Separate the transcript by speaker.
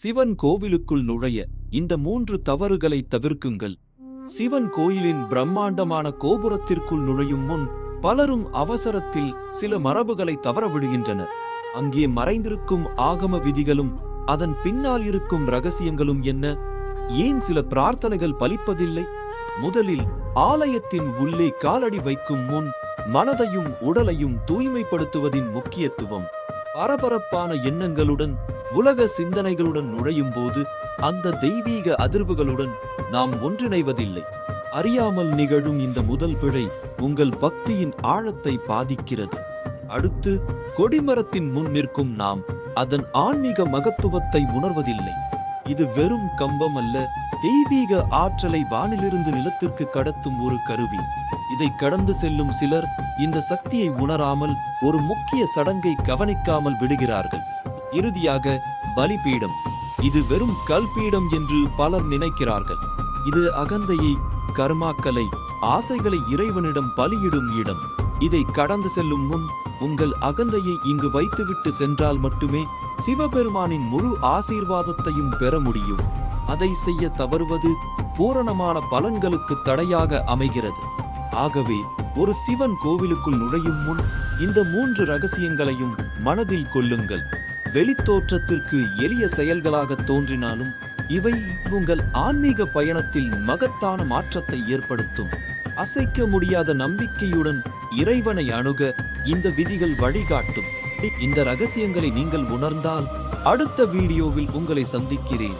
Speaker 1: சிவன் கோவிலுக்குள் நுழைய இந்த மூன்று தவறுகளை தவிர்க்குங்கள். சிவன் கோயிலின் பிரம்மாண்டமான கோபுரத்திற்குள் நுழையும் முன் பலரும் அவசரத்தில் சில மரபுகளை தவறவிடுகின்றனர். அங்கே மறைந்திருக்கும் ஆகம விதிகளும் அதன் பின்னால் இருக்கும் ரகசியங்களும் என்ன? ஏன் சில பிரார்த்தனைகள் பலிப்பதில்லை? முதலில் ஆலயத்தின் உள்ளே காலடி வைக்கும் முன் மனதையும் உடலையும் தூய்மைப்படுத்துவதின் முக்கியத்துவம். பரபரப்பான எண்ணங்களுடன் உலக சிந்தனைகளுடன் நுழையும் போது அந்த தெய்வீக அதிர்வுகளுடன் நாம் ஒன்றிணைவதில்லை. அறியாமல் நிகழும் இந்த முதல் பிழை உங்கள் பக்தியின் ஆழத்தை பாதிக்கிறது. அடுத்து கொடிமரத்தின் முன் நிற்கும் நாம் அதன் ஆன்மீக மகத்துவத்தை உணர்வதில்லை. இது வெறும் கம்பம் அல்ல தெய்வீக ஆற்றலை வானிலிருந்து நிலத்திற்கு கடத்தும் ஒரு கருவி. இதை கடந்து செல்லும் சிலர் இந்த சக்தியை உணராமல் ஒரு முக்கிய சடங்கை கவனிக்காமல் விடுகிறார்கள். இறுதியாக பலிபீடம். இது வெறும் கல்பீடம் என்று பலர் நினைக்கிறார்கள். இது அகந்தையை கர்மாக்களை ஆசைகளை இறைவனிடம் பலியிடும் இடம். இதை கடந்து செல்லும் முன் உங்கள் அகந்தையை இங்கு வைத்துவிட்டு சென்றால் மட்டுமே சிவபெருமானின் முழு ஆசீர்வாதத்தையும் பெற முடியும். அதை செய்ய தவறுவது பூரணமான பலன்களுக்கு தடையாக அமைகிறது. ஆகவே ஒரு சிவன் கோவிலுக்குள் நுழையும் முன் இந்த மூன்று ரகசியங்களையும் மனதில் கொள்ளுங்கள். வெளித்தோற்றத்திற்கு எளிய செயல்களாக தோன்றினாலும் இவை உங்கள் ஆன்மீக பயணத்தில் மகத்தான மாற்றத்தை ஏற்படுத்தும். அசைக்க முடியாத நம்பிக்கையுடன் இறைவனை அணுக இந்த விதிகள் வழிகாட்டும். இந்த ரகசியங்களை நீங்கள் உணர்ந்தால் அடுத்த வீடியோவில் உங்களை சந்திக்கிறேன்.